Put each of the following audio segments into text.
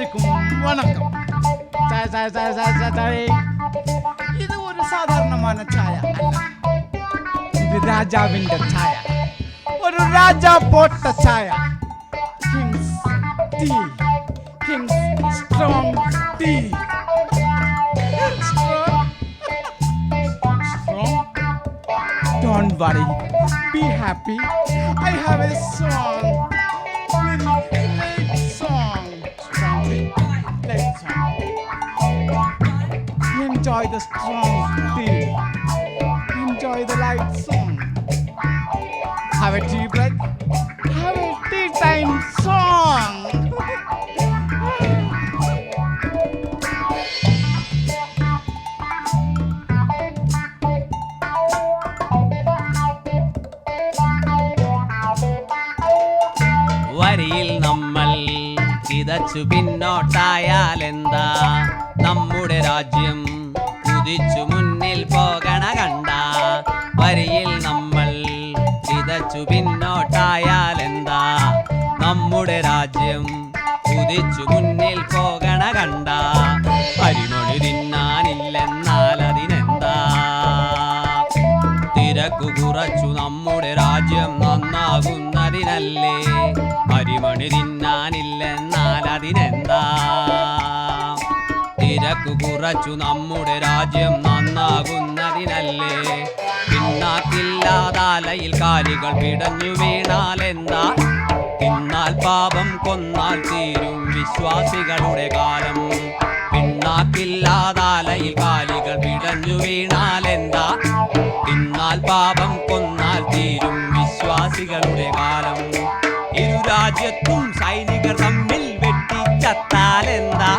எல்லாருக்கும் வணக்கம் இது ஒரு சாதாரணமான சாயா இது ராஜாவின் சாயா ஒரு ராஜா போட்ட சாயா kings tea kings strong tea Don't worry, be happy. I have a song. Enjoy the strong tea. Enjoy the light song. Have a tea break. Have a tea time song. വരിയിൽ നമ്മൾ കിതച്ചു പിന്നോട്ടായാൽ എന്താ നമ്മുടെ രാജ്യം കുതിച്ചു മുന്നിൽ പോകണ കണ്ട. വരിയിൽ നമ്മൾ ചിതച്ചു പിന്നോട്ടായാൽ എന്താ നമ്മുടെ രാജ്യം കുതിച്ചു മുന്നിൽ പോകണ കണ്ട. അരിമൊഴി തിന്നാനില്ലെന്നാൽ അതിനെന്താ? തിരക്കു കുറച്ചു നമ്മുടെ രാജ്യം നന്നാകുന്നതിനല്ലേ? അരിമണി തിന്നാനില്ലെന്നാൽ തിരക്കു കുറച്ചു നമ്മുടെ രാജ്യം നന്നാകുന്നതിനല്ലേ? പിന്നാക്കില്ലാതാലയിൽ കാലികൾ പിടഞ്ഞു വീണാൽ എന്താ? തിന്നാൽ പാപം കൊന്നാൽ തീരും വിശ്വാസികളുടെ കാലം. പിന്നാക്കില്ലാതാലയിൽ കാലികൾ പിടഞ്ഞു വീണാൽ എന്താ? തിന്നാൽ പാപം കൊന്നാൽ തീരും വിശ്വാസികളുടെ കാലം. ഇരു രാജ്യത്തും സൈനികർ തമ്മിൽ വെട്ടിച്ചത്താൽ എന്താ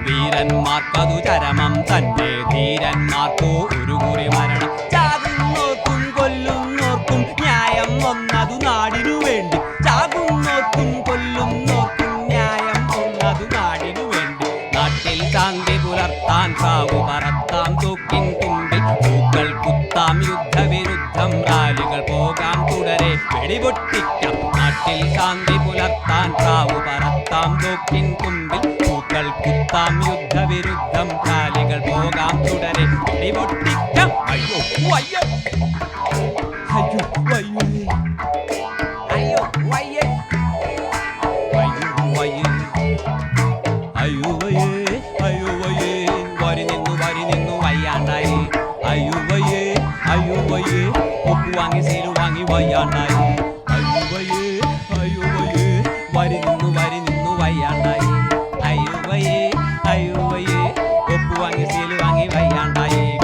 വീരന്മാർക്കതു ചരമം തന്നെ. ധീരന്മാർക്കോ ഒരു കുറി മരണം. ചാകുന്നോർക്കും കൊല്ലുന്നോർക്കും ന്യായം വന്നതു നാടിനു വേണ്ടി. ചാകുന്നോർക്കും കൊല്ലുന്നോർക്കും ന്യായം വന്നതു നാടിനു വേണ്ടി. നാട്ടിൽ ശാന്തി പുലർത്താൻ സാവു പറത്താം തൂക്കിൻ തുമ്പിൽ. പൂക്കൾ കുത്താം യുദ്ധവിരുദ്ധം. റാലികൾ പോകാം തുടരെ. വെടിപൊട്ടിക്കാം. നാട്ടിൽ ശാന്തി പുലർത്താൻ സാവു പറത്താം തൂക്കിൻ തുമ്പിൽ പൂക്കൾ കുത്താം യുദ്ധവിരുദ്ധം. കാലികൾ പോകാം തുടരെ. വെടിപൊട്ടിക്കാം അയ്യോ അയ്യോ. അയ്യോ അയ്യോ. അയ്യോ വയ്യേ അയ്യോ. വയ്യേ അയ്യോ. വയ്യേ അയ്യോ. വയ്യേ വരി നിന്നു വരി അയ്യോ വയ്യേ ഒപ്പ് വാങ്ങി സീൽ വാങ്ങി വയ്യാണ്ടായി.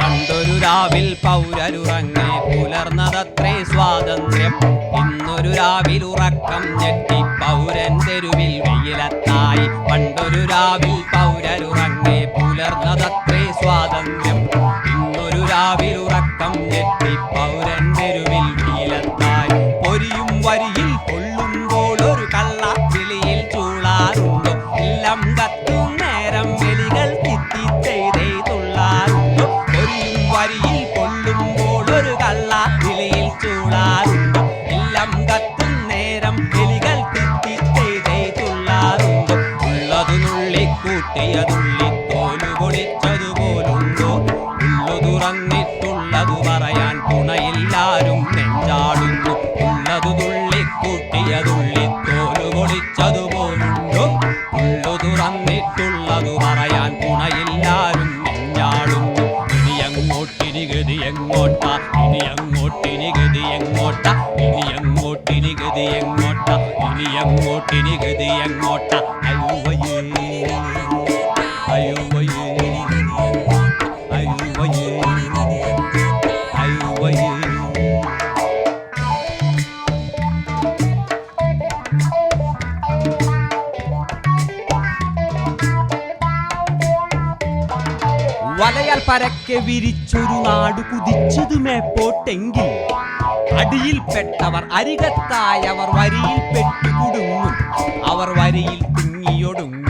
പണ്ടൊരു രാവിൽ പൗരരുറങ്ങി പുലർന്നതത്രേ സ്വാതന്ത്ര്യം. ഇന്നൊരു രാവിൽ ഉറക്കം ഞെട്ടി പൗരൻ തെരുവിൽ വെയിലത്തായി. പണ്ടൊരു രാവിൽ പൗരരുറങ്ങി പുലർന്നതത്രേ സ്വാതന്ത്ര്യം. നുള്ളിക്കൂട്ടിയതുള്ളി തോലു പൊളിച്ചതുപോലുണ്ടോ ഉള്ളു തുറന്നിട്ടുള്ളതു പറയാൻ തുണയില്ലാരും നെഞ്ചാടുന്നു. ഉള്ളതു തുള്ളിക്കൂട്ടിയതുള്ളി തോലു പൊളിച്ചതുപോലുണ്ടോ ഉള്ളു തുറന്നിട്ടുള്ളതു പറയാൻ തുണയില്ലാരും നെഞ്ചാടുന്നു. ഇനി അങ്ങോട്ടിനി ഗതി എങ്ങോട്ടാ? ഇനി അങ്ങോട്ടിനി ഗതി എങ്ങോട്ടാ? ഇനി അങ്ങോട്ടിനി ഗതി എങ്ങോട്ടാ? ഇനി അങ്ങോട്ടിനി ഗതി എങ്ങോട്ടാ? അയ്യോ. വലയാൽ പരക്കെ വിരിച്ചൊരു നാട് കുതിച്ചതുമേ പോട്ടെങ്കിൽ അടിയിൽപ്പെട്ടവർ അരികത്തായവർ വരിയിൽ പെട്ടുകുടുങ്ങും. അവർ വരിയിൽ തിങ്ങിയൊടുങ്ങും.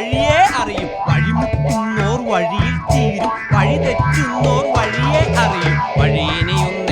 വഴിയെ അറിയും. വഴിമുട്ടുന്നോർ വഴിയിൽ തീരും. വഴി തെറ്റുന്നോർ വഴിയെ അറിയും. വഴിയിനെയൊന്നും